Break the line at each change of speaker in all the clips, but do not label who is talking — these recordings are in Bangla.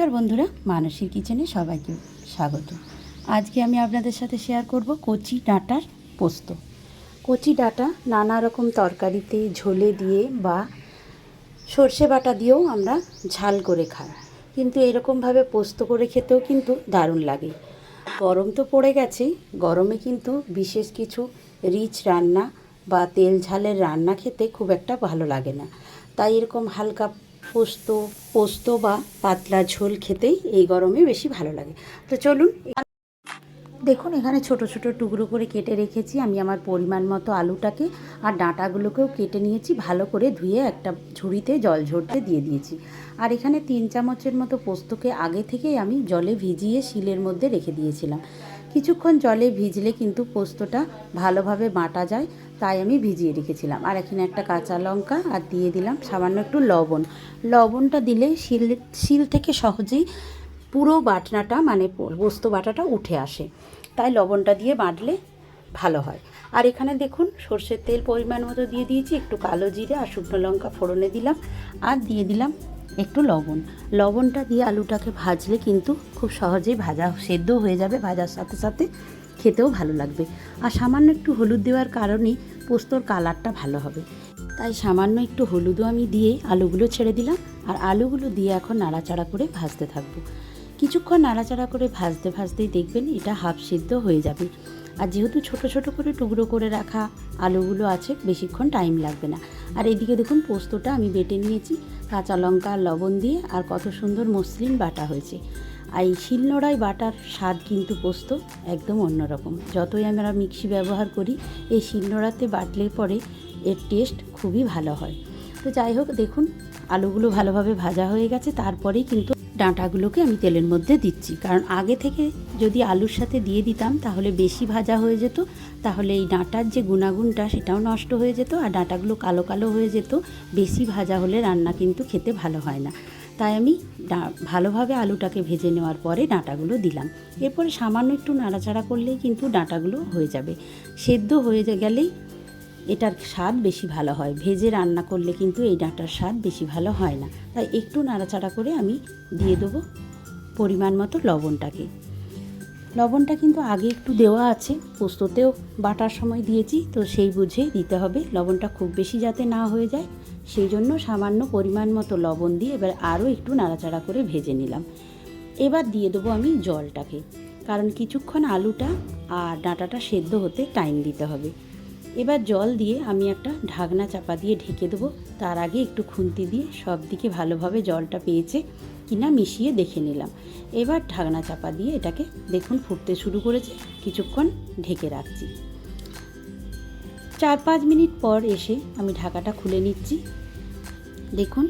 নমস্কার বন্ধুরা, মানসীর কিচেনে সবাইকে স্বাগত। আজকে আমি আপনাদের সাথে শেয়ার করব কচি ডাঁটার পোস্ত। কচি ডাঁটা নানা রকম তরকারিতে ঝোলে দিয়ে বা সর্ষে বাটা দিয়েও আমরা ঝাল করে খাই। কিন্তু এরকমভাবে পোস্ত করে খেতেও কিন্তু দারুণ লাগে। গরম তো পড়ে গেছে, গরমে কিন্তু বিশেষ কিছু রিচ রান্না বা তেল ঝালের রান্না খেতে খুব একটা ভালো লাগে না। তাই এরকম হালকা পোস্ত পোস্ত বা পাতলা ঝোল খেতেই এই গরমে বেশি ভালো লাগে। তো চলুন দেখুন, এখানে ছোট ছোট টুকরো করে কেটে রেখেছি। আমি আমার পরিমাণ মতো আলুটাকে আর ডাঁটাগুলোকেও কেটে নিয়েছি। ভালো করে ধুয়ে একটা ঝুড়িতে জল ঝরতে দিয়ে দিয়েছি। আর এখানে তিন চামচের মতো পোস্তকে আগে থেকেই আমি জলে ভিজিয়ে শিলের মধ্যে রেখে দিয়েছিলাম। কিছুক্ষণ জলে ভিজলে কিন্তু পোস্তটা ভালোভাবে বাটা যায়, তাই আমি ভিজিয়ে রেখেছিলাম। আর এখানে একটা কাঁচা লঙ্কা আর দিয়ে দিলাম সামান্য একটু লবণ। লবণটা দিলে শিল শিল থেকে সহজেই পুরো বাটনাটা মানে পোস্ত বাটাটা উঠে আসে। তাই লবণটা দিয়ে বাটলে ভালো হয়। আর এখানে দেখুন, সর্ষের তেল পরিমাণ মতো দিয়ে দিয়েছি, একটু কালো জিরে আর শুকনো লঙ্কা ফোড়নে দিলাম। আর দিয়ে দিলাম একটু লবণ। লবণটা দিয়ে আলুটাকে ভাজলে কিন্তু খুব সহজেই ভাজা সেদ্ধ হয়ে যাবে, ভাজার সাথে সাথে খেতেও ভালো লাগবে। আর সামান্য একটু হলুদ দেওয়ার কারণেই পোস্তর কালারটা ভালো হবে। তাই সামান্য একটু হলুদও আমি দিয়ে আলুগুলো ছেড়ে দিলাম আর আলুগুলো দিয়ে এখন নাড়াচাড়া করে ভাজতে থাকব। কিছুক্ষণ নাড়াচাড়া করে ভাজতে, ভাজতেই দেখবেন এটা হাফ সিদ্ধ হয়ে যাবে। আর যেহেতু ছোট ছোট করে টুকরো করে রাখা আলুগুলো আছে, বেশিক্ষণ টাইম লাগবে না। আর এদিকে দেখুন, পোস্তটা আমি বেটে নিয়েছি, কাঁচা লঙ্কা, লবণ দিয়ে, আর কত সুন্দর মসৃণ বাটা হয়েছে। আর এই শিলনোড়ায় বাটার স্বাদ কিন্তু পোস্ত একদম অন্যরকম। যতই আমরা মিক্সি ব্যবহার করি, এই শিলনোড়াতে বাটলে পরে এর টেস্ট খুবই ভালো হয়। তো যাই হোক, দেখুন, আলুগুলো ভালোভাবে ভাজা হয়ে গেছে, তারপরেই কিন্তু ডাঁটাগুলোকে আমি তেলের মধ্যে দিচ্ছি। কারণ আগে থেকে যদি আলুর সাথে দিয়ে দিতাম, তাহলে বেশি ভাজা হয়ে যেত, তাহলে এই ডাঁটার যে গুণাগুণটা সেটাও নষ্ট হয়ে যেত, আর ডাঁটাগুলো কালো কালো হয়ে যেত। বেশি ভাজা হলে রান্না কিন্তু খেতে ভালো হয় না। তাই আমি ভালোভাবে আলুটাকে ভেজে নেওয়ার পরে ডাঁটাগুলো দিলাম। এরপরে সামান্য একটু নাড়াচাড়া করলেই কিন্তু ডাঁটাগুলো হয়ে যাবে। সেদ্ধ হয়ে গেলেই এটার স্বাদ বেশি ভালো হয়। ভেজে রান্না করলে কিন্তু এই ডাঁটার স্বাদ বেশি ভালো হয় না। তাই একটু নাড়াচাড়া করে আমি দিয়ে দেবো পরিমাণ মতো লবণটাকে। লবণটা কিন্তু আগে একটু দেওয়া আছে, পোস্ততেও বাটার সময় দিয়েছি, তো সেই বুঝে দিতে হবে। লবণটা খুব বেশি যাতে না হয়ে যায়, সেই জন্য সামান্য পরিমাণ মতো লবণ দিয়ে এবার আরও একটু নাড়াচাড়া করে ভেজে নিলাম। এবার দিয়ে দেবো আমি জলটাকে, কারণ কিছুক্ষণ আলুটা আর ডাঁটাটা সেদ্ধ হতে টাইম দিতে হবে। এবার জল দিয়ে আমি একটা ঢাকনা চাপা দিয়ে ঢেকে দেবো। তার আগে একটু খুন্তি দিয়ে সব দিকে ভালোভাবে জলটা পেয়েছে কিনা মিশিয়ে দেখে নিলাম। এবার ঢাকনা চাপা দিয়ে এটাকে দেখুন ফুটতে শুরু করেছে, কিছুক্ষণ ঢেকে রাখছি। চার পাঁচ মিনিট পর এসে আমি ঢাকাটা খুলে নিচ্ছি। দেখুন,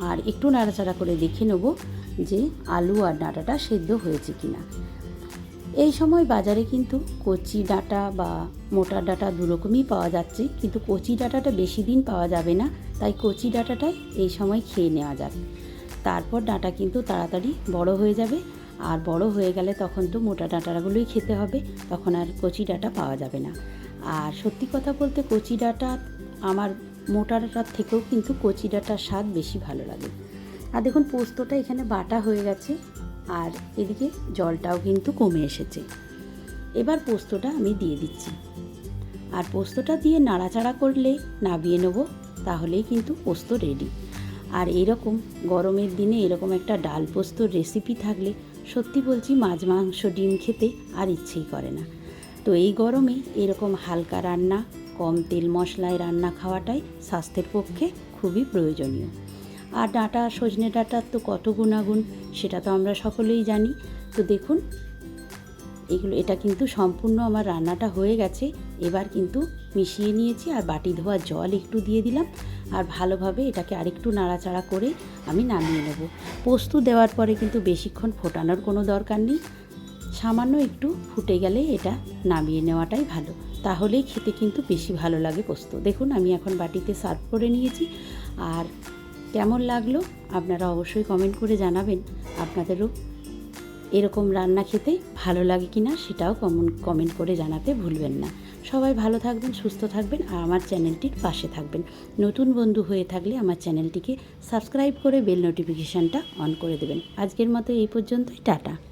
আর একটু নাড়াচাড়া করে দেখে নেব যে আলু আর ডাঁটাটা সেদ্ধ হয়েছে কিনা। এই সময় বাজারে কিন্তু কচি ডাঁটা বা মোটা ডাঁটা দুরকমই পাওয়া যাচ্ছে, কিন্তু কচি ডাঁটাটা বেশি দিন পাওয়া যাবে না, তাই কচি ডাঁটাটাই এই সময় খেয়ে নেওয়া যাবে। তারপর ডাঁটা কিন্তু তাড়াতাড়ি বড় হয়ে যাবে, আর বড় হয়ে গেলে তখন তো মোটা ডাঁটাগুলোই খেতে হবে, তখন আর কচি ডাঁটা পাওয়া যাবে না। আর সত্যি কথা বলতে কচি ডাঁটা আমার মোটা ডাঁটার থেকেও কিন্তু কচি ডাঁটার স্বাদ বেশি ভালো লাগে। আর দেখুন পোস্তটা এখানে বাটা হয়ে গেছে আর এদিকে জলটাও কিন্তু কমে এসেছে। এবার পোস্তটা আমি দিয়ে দিচ্ছি। আর পোস্তটা দিয়ে নাড়াচাড়া করলে নাবিয়ে নেব, তাহলেই কিন্তু পোস্ত রেডি আর এরকম গরমের দিনে এরকম একটা ডাল পোস্তর রেসিপি থাকলে সত্যি বলছি মাছ মাংস ডিম খেতে আর ইচ্ছেই করে না। তো এই গরমে এরকম হালকা রান্না, কম তেল মশলায় রান্না খাওয়াটাই স্বাস্থ্যের পক্ষে খুবই প্রয়োজনীয়। আর ডাঁটা, সজনে ডাঁটার তো কত গুণাগুণ, সেটা তো আমরা সকলেই জানি। তো দেখুন, এগুলো, এটা কিন্তু সম্পূর্ণ আমার রান্নাটা হয়ে গেছে। এবার কিন্তু মিশিয়ে নিয়েছি আর বাটি ধোয়া জল একটু দিয়ে দিলাম। আর ভালোভাবে এটাকে আরেকটু নাড়াচাড়া করে আমি নামিয়ে নেব। পোস্ত দেওয়ার পরে কিন্তু বেশিক্ষণ ফোটানোর কোনো দরকার নেই। সামান্য একটু ফুটে গেলে এটা নামিয়ে নেওয়াটাই ভালো। তাহলেই খেতে কিন্তু বেশি ভালো লাগে পোস্ত। দেখুন, আমি এখন বাটিতে সার্ভ করে নিয়েছি। আর কেমন লাগল আপনারা অবশ্যই কমেন্ট করে জানাবেন আপনাদেরও। এরকম রান্না খেতে ভালো লাগে কি না সেটাও কমন- কমেন্ট করে জানাতে ভুলবেন না। সবাই ভালো থাকবেন, সুস্থ থাকবেন আর আমার চ্যানেলটির পাশে থাকবেন। নতুন বন্ধু হয়ে থাকলে আমার চ্যানেলটিকে সাবস্ক্রাইব করে বেল নোটিফিকেশানটা অন করে দেবেন। আজকের মতো এই পর্যন্তই, টাটা।